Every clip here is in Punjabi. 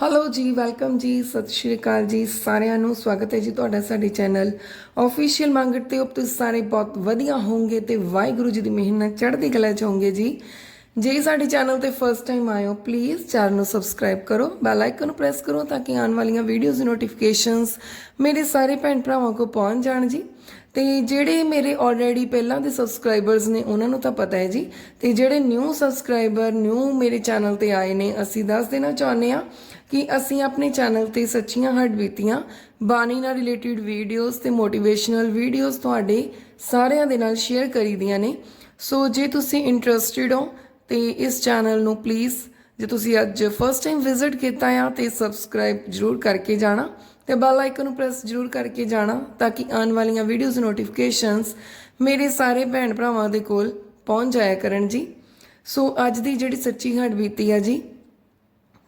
ਹੈਲੋ ਜੀ ਵੈਲਕਮ ਜੀ, ਸਤਿ ਸ਼੍ਰੀ ਅਕਾਲ ਜੀ, ਸਾਰਿਆਂ ਨੂੰ ਸਵਾਗਤ ਹੈ ਜੀ ਤੁਹਾਡਾ ਸਾਡੇ ਚੈਨਲ ਆਫੀਸ਼ੀਅਲ ਮੰਗਟ ਤੇ। ਉਪ ਤੁਸੀਂ ਸਾਰੇ ਬਹੁਤ ਵਧੀਆ ਹੋਵੋਗੇ ਤੇ ਵਾਹਿਗੁਰੂ ਜੀ ਦੀ ਮਿਹਰ ਨਾਲ ਚੜ੍ਹਦੀ ਕਲਾ ਚ ਹੋਵੋਗੇ ਜੀ। ਜੇ ਸਾਡੇ ਚੈਨਲ ਤੇ ਫਸਟ ਟਾਈਮ ਆਇਓ ਪਲੀਜ਼ ਚੈਨਲ ਨੂੰ ਸਬਸਕ੍ਰਾਈਬ ਕਰੋ ਬੈਲ ਆਈਕਨ ਨੂੰ ਪ੍ਰੈਸ ਕਰੋ ਤਾਂ ਕਿ ਆਉਣ ਵਾਲੀਆਂ ਵੀਡੀਓਜ਼ ਦੀ ਨੋਟੀਫਿਕੇਸ਼ਨਸ ਮੇਰੇ ਸਾਰੇ ਭੈਣ ਭਰਾਵਾਂ ਕੋਲ ਪਹੁੰਚ ਜਾਣ ਜੀ। ਤੇ ਜਿਹੜੇ ਮੇਰੇ ਆਲਰੇਡੀ ਪਹਿਲਾਂ ਦੇ ਸਬਸਕ੍ਰਾਈਬਰਸ ਨੇ, ਉਹਨਾਂ ਨੂੰ ਤਾਂ ਪਤਾ ਹੈ ਜੀ। ਤੇ ਜਿਹੜੇ ਨਿਊ ਸਬਸਕ੍ਰਾਈਬਰ ਨਿਊ ਮੇਰੇ ਚੈਨਲ ਤੇ ਆਏ ਨੇ, ਅਸੀਂ ਦੱਸ ਦੇਣਾ ਚਾਹੁੰਦੇ ਆ ਕਿ ਅਸੀਂ ਆਪਣੇ ਚੈਨਲ ਤੇ ਸੱਚੀਆਂ ਹੱਡ ਬੀਤੀਆਂ। ਬਾਣੀ ਨਾਲ ਰਿਲੇਟਡ ਵੀਡੀਓਜ਼ ਤੇ ਮੋਟੀਵੇਸ਼ਨਲ ਵੀਡੀਓਜ਼ ਤੁਹਾਡੇ ਸਾਰਿਆਂ ਦੇ ਨਾਲ ਸ਼ੇਅਰ ਕਰੀਦੀਆਂ ਨੇ। ਸੋ ਜੇ ਤੁਸੀਂ ਇੰਟਰਸਟਿਡ ਹੋ, ਤੇ ਇਸ ਚੈਨਲ ਨੂੰ ਪਲੀਜ਼ ਜੇ ਤੁਸੀਂ ਅੱਜ ਫਰਸਟ ਟਾਈਮ ਵਿਜ਼ਿਟ ਕੀਤਾ ਆ, ਤੇ ਸਬਸਕ੍ਰਾਈਬ ਜਰੂਰ ਕਰਕੇ ਜਾਣਾ। ਤੇ ਬੈਲ ਆਈਕਨ ਨੂੰ ਪ੍ਰੈਸ ਜਰੂਰ ਕਰਕੇ ਜਾਣਾ, ਤਾਂ ਕਿ ਆਉਣ ਵਾਲੀਆਂ ਵੀਡੀਓਜ਼ ਨੋਟੀਫਿਕੇਸ਼ਨਸ ਮੇਰੇ ਸਾਰੇ ਭੈਣ ਭਰਾਵਾਂ ਦੇ ਕੋਲ ਪਹੁੰਚ ਜਾਇਆ ਕਰਨ ਜੀ। ਸੋ ਅੱਜ ਦੀ ਜਿਹੜੀ ਸੱਚੀ ਹੱਡ ਬੀਤੀ ਆ ਜੀ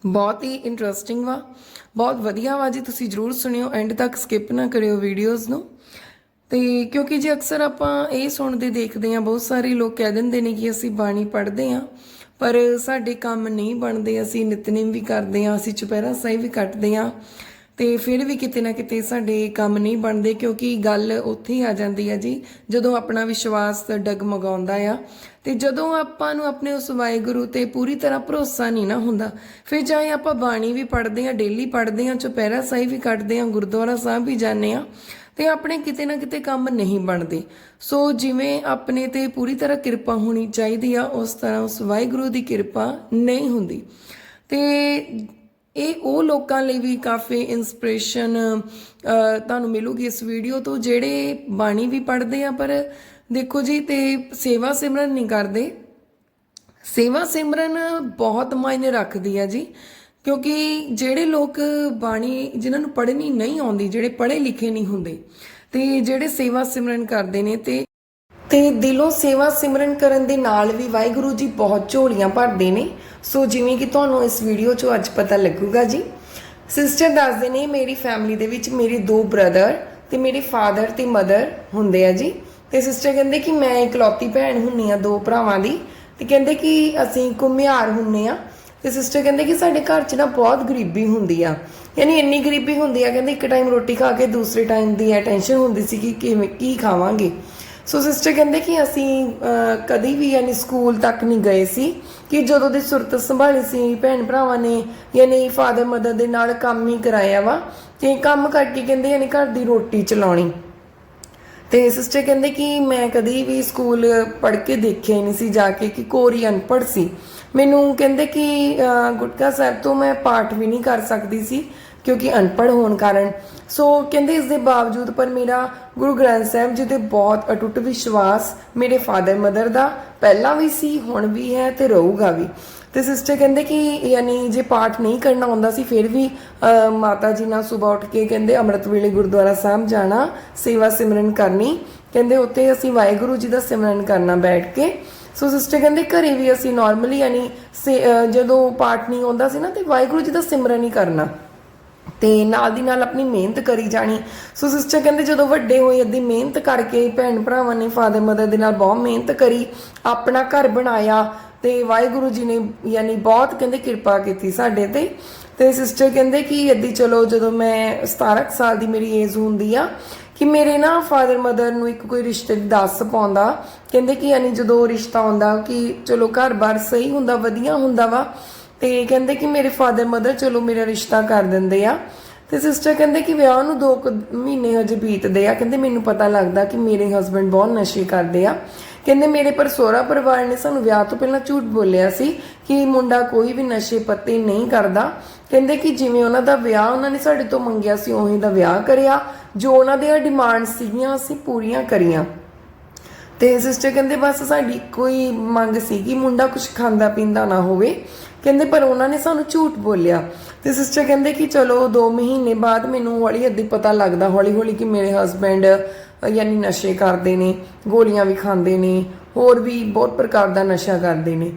ਬਹੁਤ ਹੀ ਇੰਟਰਸਟਿੰਗ ਵਾ। ਬਹੁਤ ਵਧੀਆ ਵਾ ਜੀ, ਤੁਸੀਂ ਜਰੂਰ ਸੁਣਿਓ ਐਂਡ ਤੱਕ ਸਕਿਪ ਨਾ ਕਰਿਓ ਵੀਡੀਓਜ਼ ਨੂੰ। ਤੇ ਕਿਉਂਕਿ ਜੇ ਅਕਸਰ ਆਪਾਂ ਇਹ ਸੁਣਦੇ ਦੇਖਦੇ ਆ ਬਹੁਤ ਸਾਰੇ ਲੋਕ ਕਹਿ ਦਿੰਦੇ ਨੇ ਕਿ ਅਸੀਂ ਬਾਣੀ ਪੜ੍ਹਦੇ ਆ ਪਰ ਸਾਡੇ ਕੰਮ ਨਹੀਂ ਬਣਦੇ, ਅਸੀਂ ਨਿਤਨੇਮ ਵੀ ਕਰਦੇ ਆ ਅਸੀਂ ਚੁਪਹਿਰਾ ਸਾਹਿਬ ਵੀ ਕੱਟਦੇ ਆ ਤੇ ਫਿਰ ਵੀ ਕਿਤੇ ਨਾ ਕਿਤੇ ਸਾਡੇ ਕੰਮ ਨਹੀਂ ਬਣਦੇ, ਕਿਉਂਕਿ ਗੱਲ ਉੱਥੇ ਹੀ ਆ ਜਾਂਦੀ ਆ ਜੀ, ਜਦੋਂ ਆਪਣਾ ਵਿਸ਼ਵਾਸ ਡਗਮਗਾਉਂਦਾ ਆ ਤੇ ਜਦੋਂ ਆਪਾਂ ਨੂੰ ਆਪਣੇ ਉਸ ਵਾਹਿਗੁਰੂ ਤੇ ਪੂਰੀ ਤਰ੍ਹਾਂ ਭਰੋਸਾ ਨਹੀਂ ਨਾ ਹੁੰਦਾ, ਫਿਰ ਚਾਹੇ ਆਪਾਂ ਬਾਣੀ ਵੀ ਪੜ੍ਹਦੇ ਆ ਡੇਲੀ ਪੜ੍ਹਦੇ ਆ ਚੁਪਹਿਰਾ ਸਾਹਿਬ ਵੀ ਕੱਢਦੇ ਆ ਗੁਰਦੁਆਰਾ ਸਾਹਿਬ ਵੀ ਜਾਂਦੇ ਆ ਤੇ ਆਪਣੇ ਕਿਤੇ ਨਾ ਕਿਤੇ ਕੰਮ ਨਹੀਂ ਬਣਦੇ। ਸੋ ਜਿਵੇਂ ਆਪਣੇ ਤੇ ਪੂਰੀ ਤਰ੍ਹਾਂ ਕਿਰਪਾ ਹੋਣੀ ਚਾਹੀਦੀ ਆ, ਉਸ ਤਰ੍ਹਾਂ ਉਸ ਵਾਹਿਗੁਰੂ ਦੀ ਕਿਰਪਾ ਨਹੀਂ ਹੁੰਦੀ। ਤੇ ਇਹ ਉਹ ਲੋਕਾਂ ਲਈ ਵੀ ਕਾਫੀ ਇਨਸਪੀਰੇਸ਼ਨ ਤੁਹਾਨੂੰ ਮਿਲੂਗੀ ਇਸ ਵੀਡੀਓ ਤੋਂ, ਜਿਹੜੇ ਬਾਣੀ ਵੀ ਪੜ੍ਹਦੇ ਆ, ਪਰ ਦੇਖੋ ਜੀ, ਤੇ ਸੇਵਾ ਸਿਮਰਨ ਨਹੀਂ ਕਰਦੇ। ਸੇਵਾ ਸਿਮਰਨ ਬਹੁਤ ਮਾਇਨੇ ਰੱਖਦੀ ਹੈ ਜੀ, ਕਿਉਂਕਿ ਜਿਹੜੇ ਲੋਕ ਬਾਣੀ ਜਿਨ੍ਹਾਂ ਨੂੰ ਪੜ੍ਹਨੀ ਨਹੀਂ ਆਉਂਦੀ, ਜਿਹੜੇ ਪੜ੍ਹੇ ਲਿਖੇ ਨਹੀਂ ਹੁੰਦੇ, ਤੇ ਜਿਹੜੇ ਸੇਵਾ ਸਿਮਰਨ ਕਰਦੇ ਨੇ, ਤੇ ਤੇ ਦਿਲੋਂ ਸੇਵਾ ਸਿਮਰਨ ਕਰਨ ਦੇ ਨਾਲ ਵੀ ਵਾਹਿਗੁਰੂ ਜੀ ਬਹੁਤ ਝੋਲੀਆਂ ਭਰਦੇ ਨੇ। ਸੋ ਜਿਵੇਂ ਕਿ ਤੁਹਾਨੂੰ ਇਸ ਵੀਡੀਓ 'ਚੋਂ ਅੱਜ ਪਤਾ ਲੱਗੂਗਾ ਜੀ। ਸਿਸਟਰ ਦੱਸਦੇ ਨੇ, ਮੇਰੀ ਫੈਮਿਲੀ ਦੇ ਵਿੱਚ ਮੇਰੇ ਦੋ ਬ੍ਰਦਰ ਤੇ ਮੇਰੇ ਫਾਦਰ ਤੇ ਮਦਰ ਹੁੰਦੇ ਆ ਜੀ। ਤੇ ਸਿਸਟਰ ਕਹਿੰਦੇ ਕਿ ਮੈਂ ਇਕਲੌਤੀ ਭੈਣ ਹੁੰਨੀ ਆ ਦੋ ਭਰਾਵਾਂ ਦੀ ਤੇ ਕਹਿੰਦੇ ਕਿ ਅਸੀਂ ਕੁਮਿਆਰ ਹੁੰਨੇ ਆ। ਤੇ ਸਿਸਟਰ ਕਹਿੰਦੇ ਕਿ ਸਾਡੇ ਘਰ 'ਚ ਨਾ ਬਹੁਤ ਗਰੀਬੀ ਹੁੰਦੀ ਆ। ਯਾਨੀ ਇੰਨੀ ਗਰੀਬੀ ਹੁੰਦੀ ਆ ਕਹਿੰਦੇ ਇੱਕ ਟਾਈਮ ਰੋਟੀ ਖਾ ਕੇ ਦੂਸਰੇ ਟਾਈਮ ਦੀ ਇਹ ਟੈਨਸ਼ਨ ਹੁੰਦੀ ਸੀ ਕਿ ਕਿਵੇਂ ਕੀ ਖਾਵਾਂਗੇ। ਸੋ ਸਿਸਟਰ ਕਹਿੰਦੇ ਕਿ ਅਸੀਂ ਅਹ, ਕਦੀ ਵੀ ਯਾਨੀ ਸਕੂਲ ਤੱਕ ਨਹੀਂ ਗਏ ਸੀ ਕਿ ਜਦੋਂ ਦੀ ਸੁਰਤ ਸੰਭਾਲੀ ਸੀ ਭੈਣ ਭਰਾਵਾਂ ਨੇ ਯਾਨੀ ਫਾਦਰ ਮਦਰ ਦੇ ਨਾਲ ਕੰਮ ਹੀ ਕਰਾਇਆ ਵਾ ਤੇ ਕੰਮ ਕਰਕੇ ਕਹਿੰਦੇ ਯਾਨੀ ਘਰ ਦੀ ਰੋਟੀ ਚਲਾਉਣੀ। ਤੇ ਸਿਸਟਰ ਕਹਿੰਦੇ ਕਿ ਮੈਂ ਕਦੀ ਵੀ ਸਕੂਲ ਪੜ੍ਹ ਕੇ ਦੇਖਿਆ ਹੀ ਨਹੀਂ ਸੀ ਜਾ ਕੇ ਕਿ ਕੋਰੀ ਅਨਪੜ੍ਹ ਸੀ। ਮੈਨੂੰ ਕਹਿੰਦੇ ਕਿ ਗੁਟਕਾ ਸਾਹਿਬ ਤੋਂ ਮੈਂ ਪਾਠ ਵੀ ਨਹੀਂ ਕਰ ਸਕਦੀ ਸੀ ਕਿਉਂਕਿ ਅਨਪੜ੍ਹ ਹੋਣ ਕਾਰਨ। ਸੋ ਕਹਿੰਦੇ ਇਸ ਦੇ ਬਾਵਜੂਦ ਪਰ ਮੇਰਾ ਗੁਰੂ ਗ੍ਰੰਥ ਸਾਹਿਬ ਜੀ ਤੇ ਬਹੁਤ ਅਟੁੱਟ ਵਿਸ਼ਵਾਸ ਮੇਰੇ ਫਾਦਰ ਮਦਰ ਦਾ ਪਹਿਲਾਂ ਵੀ ਸੀ, ਹੁਣ ਵੀ ਹੈ ਤੇ ਰਹੂਗਾ ਵੀ। ਤੇ ਸਿਸਟਰ ਕਹਿੰਦੇ ਕਿ ਯਾਨੀ ਜੇ ਪਾਠ ਨਹੀਂ ਕਰਨਾ ਹੁੰਦਾ ਸੀ, ਫਿਰ ਵੀ ਮਾਤਾ ਜੀ ਨਾਲ ਸਵੇਰ ਉੱਠ ਕੇ ਕਹਿੰਦੇ ਅੰਮ੍ਰਿਤ ਵੇਲੇ ਗੁਰਦੁਆਰਾ ਸਾਹਿਬ ਜਾਣਾ, ਸੇਵਾ ਸਿਮਰਨ ਕਰਨੀ। ਕਹਿੰਦੇ ਉੱਥੇ ਅਸੀਂ ਵਾਹਿਗੁਰੂ ਜੀ ਦਾ ਸਿਮਰਨ ਕਰਨਾ ਬੈਠ ਕੇ। ਸੋ ਸਿਸਟਰ ਕਹਿੰਦੇ ਘਰੇ ਵੀ ਅਸੀਂ ਨਾਰਮਲੀ ਯਾਨੀ ਸੇ- ਜਦੋਂ ਪਾਠ ਨਹੀਂ ਹੁੰਦਾ ਸੀ ਨਾ, ਤੇ ਵਾਹਿਗੁਰੂ ਜੀ ਦਾ ਸਿਮਰਨ ਹੀ ਕਰਨਾ। ਤੇ ਨਾਲ ਦੀ ਨਾਲ ਆਪਣੀ ਮਿਹਨਤ ਕਰੀ ਜਾਣੀ। ਸੋ ਸਿਸਟਰ ਕਹਿੰਦੇ ਜਦੋਂ ਵੱਡੇ ਹੋਏ ਅੱਧੀ ਮਿਹਨਤ ਕਰਕੇ ਭੈਣ ਭਰਾਵਾਂ ਨੇ ਫਾਦਰ ਮਦਰ ਦੇ ਨਾਲ ਬਹੁਤ ਮਿਹਨਤ ਕਰੀ, ਆਪਣਾ ਘਰ ਬਣਾਇਆ ਤੇ ਵਾਹਿਗੁਰੂ ਜੀ ਨੇ ਯਾਨੀ ਬਹੁਤ ਕਹਿੰਦੇ ਕਿਰਪਾ ਕੀਤੀ ਸਾਡੇ ਤੇ। ਤੇ ਸਿਸਟਰ ਕਹਿੰਦੇ ਕਿ ਅੱਧੀ ਚਲੋ ਜਦੋਂ ਮੈਂ 17 ਕੁ ਸਾਲ ਦੀ ਮੇਰੀ ਏਜ ਹੁੰਦੀ ਆ, ਕਿ ਮੇਰੇ ਨਾ ਫਾਦਰ ਮਦਰ ਨੂੰ ਇੱਕ ਕੋਈ ਰਿਸ਼ਤੇ ਦੀ ਦੱਸ ਪਾਉਂਦਾ। ਕਹਿੰਦੇ ਕਿ ਯਾਨੀ ਜਦੋਂ ਰਿਸ਼ਤਾ ਆਉਂਦਾ ਕਿ ਚਲੋ ਘਰ-ਬਾਰ ਸਹੀ ਹੁੰਦਾ, ਵਧੀਆ ਹੁੰਦਾ ਵਾ, ਤੇ ਕਹਿੰਦੇ ਕਿ ਮੇਰੇ ਫਾਦਰ ਮਦਰ ਚਲੋ ਮੇਰਾ ਰਿਸ਼ਤਾ ਕਰ ਦਿੰਦੇ ਆ। ਤੇ ਸਿਸਟਰ ਕਹਿੰਦੇ ਕਿ ਵਿਆਹ ਨੂੰ 2 ਮਹੀਨੇ ਹਜੇ ਬੀਤਦੇ ਆ। ਕਹਿੰਦੇ ਮੈਨੂੰ ਪਤਾ ਲੱਗਦਾ ਕਿ ਮੇਰੇ ਹਸਬੰਡ ਬਹੁਤ ਨਸ਼ੇ ਕਰਦੇ ਆ। ਕਹਿੰਦੇ ਮੇਰੇ ਪਰ ਸੋਹਰਾ ਪਰਿਵਾਰ ਨੇ ਸਾਨੂੰ ਵਿਆਹ ਤੋਂ ਪਹਿਲਾਂ ਝੂਠ ਬੋਲਿਆ ਸੀ ਕਿ ਮੁੰਡਾ ਕੋਈ ਵੀ ਨਸ਼ੇ ਪੱਤੇ ਨਹੀਂ ਕਰਦਾ। ਕਹਿੰਦੇ ਕਿ ਜਿਵੇਂ ਉਹਨਾਂ ਦਾ ਵਿਆਹ ਉਹਨਾਂ ਨੇ ਸਾਡੇ ਤੋਂ ਮੰਗਿਆ ਸੀ, ਉਹੀ ਦਾ ਵਿਆਹ ਕਰਿਆ। ਜੋ ਉਹਨਾਂ ਦੀਆਂ ਡਿਮਾਂਡ ਸੀਗੀਆਂ, ਅਸੀਂ ਪੂਰੀਆਂ ਕਰੀਆਂ। ਤੇ ਸਿਸਟਰ ਕਹਿੰਦੇ ਬਸ ਸਾਡੀ ਕੋਈ ਮੰਗ ਸੀ ਕਿ ਮੁੰਡਾ ਕੁਝ ਖਾਂਦਾ ਪੀਂਦਾ ਨਾ ਹੋਵੇ। ਕਹਿੰਦੇ ਪਰ ਉਹਨਾਂ ਨੇ ਸਾਨੂੰ ਝੂਠ ਬੋਲਿਆ। ਤੇ ਸਿਸਟਰ ਕਹਿੰਦੇ ਕਿ ਚਲੋ 2 ਮਹੀਨੇ ਬਾਅਦ ਮੈਨੂੰ ਹੌਲੀ ਅੱਧੀ ਪਤਾ ਲੱਗਦਾ ਹੌਲੀ ਹੌਲੀ ਕਿ ਮੇਰੇ ਹਸਬੰਡ ਯਾਨੀ ਨਸ਼ੇ ਕਰਦੇ ਨੇ, ਗੋਲੀਆਂ ਵੀ ਖਾਂਦੇ ਨੇ, ਹੋਰ ਵੀ ਬਹੁਤ ਪ੍ਰਕਾਰ ਦਾ ਨਸ਼ਾ ਕਰਦੇ ਨੇ।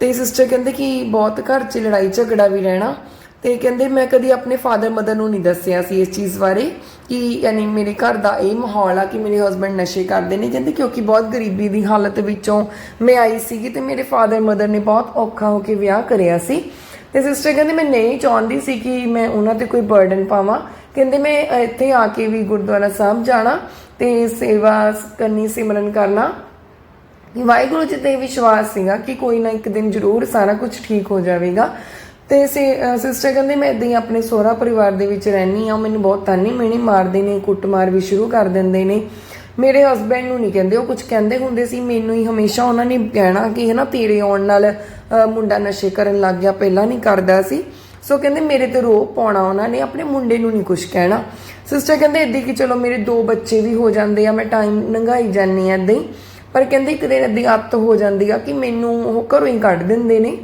ਤੇ ਸਿਸਟਰ ਕਹਿੰਦੇ ਕਿ ਬਹੁਤ ਘਰ 'ਚ ਲੜਾਈ ਝਗੜਾ ਵੀ ਰਹਿਣਾ। ਤੇ ਕਹਿੰਦੇ ਮੈਂ ਕਦੀ ਆਪਣੇ ਫਾਦਰ ਮਦਰ ਨੂੰ ਨਹੀਂ ਦੱਸਿਆ ਸੀ ਇਸ ਚੀਜ਼ ਬਾਰੇ ਕਿ ਯਾਨੀ ਮੇਰੇ ਘਰ ਦਾ ਇਹ ਮਾਹੌਲ ਆ ਕਿ ਮੇਰੇ ਹਸਬੰਡ ਨਸ਼ੇ ਕਰਦੇ ਨੇ। ਕਹਿੰਦੇ ਕਿਉਂਕਿ ਬਹੁਤ ਗਰੀਬੀ ਦੀ ਹਾਲਤ ਵਿੱਚੋਂ ਮੈਂ ਆਈ ਸੀਗੀ ਤੇ ਮੇਰੇ ਫਾਦਰ ਮਦਰ ਨੇ ਬਹੁਤ ਔਖਾ ਹੋ ਕੇ ਵਿਆਹ ਕਰਿਆ ਸੀ। ਤੇ ਸਿਸਟਰ ਕਹਿੰਦੇ ਮੈਂ ਨਹੀਂ ਚਾਹੁੰਦੀ ਸੀ ਕਿ ਮੈਂ ਉਹਨਾਂ ਤੇ ਕੋਈ ਬਰਡਨ ਪਾਵਾਂ। ਕਹਿੰਦੇ ਮੈਂ ਇੱਥੇ ਆ ਕੇ ਵੀ ਗੁਰਦੁਆਰਾ ਸਾਹਿਬ ਜਾਣਾ। ਤੇ ਸੇਵਾ ਕਰਨੀ, ਸਿਮਰਨ ਕਰਨਾ। ਕਿ ਵਾਹਿਗੁਰੂ ਜੀ ਤੇ ਵਿਸ਼ਵਾਸ ਸੀਗਾ ਕਿ ਕੋਈ ਨਾ ਇੱਕ ਦਿਨ ਜ਼ਰੂਰ ਸਾਰਾ ਕੁਝ ਠੀਕ ਹੋ ਜਾਵੇਗਾ। ਤੇ ਸਿਸਟਰ ਕਹਿੰਦੇ, ਮੈਂ ਇਦਾਂ ਹੀ ਆਪਣੇ ਸਹੁਰਾ ਪਰਿਵਾਰ ਦੇ ਵਿੱਚ ਰਹਿਣੀ ਆ ਮੈਨੂੰ ਬਹੁਤ ਤਾਨੀ ਮੇਣੀ ਮਾਰਦੇ ਨੇ, ਕੁੱਟਮਾਰ ਵੀ ਸ਼ੁਰੂ ਕਰ ਦਿੰਦੇ ਨੇ। ਮੇਰੇ ਹਸਬੰਡ ਨੂੰ ਨਹੀਂ ਕਹਿੰਦੇ। ਉਹ ਕੁਝ ਕਹਿੰਦੇ ਹੁੰਦੇ ਸੀ। ਮੈਨੂੰ ਹੀ ਹਮੇਸ਼ਾ ਉਹਨਾਂ ਨੇ ਕਹਿਣਾ ਕਿ ਹੈ ਨਾ ਤੇਰੇ ਆਉਣ ਨਾਲ ਮੁੰਡਾ ਨਸ਼ੇ ਕਰਨ ਲੱਗ ਗਿਆ। ਪਹਿਲਾਂ ਨਹੀਂ ਕਰਦਾ ਸੀ। ਸੋ ਕਹਿੰਦੇ ਮੇਰੇ ਤੇ ਰੋ ਪਾਉਣਾ ਉਹਨਾਂ ਨੇ, ਆਪਣੇ ਮੁੰਡੇ ਨੂੰ ਨਹੀਂ ਕੁਝ ਕਹਿਣਾ। ਸਿਸਟਰ ਕਹਿੰਦੇ ਏਦਾਂ ਕਿ ਚਲੋ ਮੇਰੇ ਦੋ ਬੱਚੇ ਵੀ ਹੋ ਜਾਂਦੇ ਆ, ਮੈਂ ਟਾਈਮ ਲੰਘਾਈ ਜਾਂਦੀ ਆ ਏਦਾਂ ਹੀ। ਪਰ ਕਹਿੰਦੇ ਇੱਕ ਦਿਨ ਏਦਾਂ ਆਦਤ ਹੋ ਜਾਂਦੀ ਆ ਕਿ ਮੈਨੂੰ ਉਹ ਘਰੋਂ ਹੀ ਕੱਢ ਦਿੰਦੇ ਨੇ।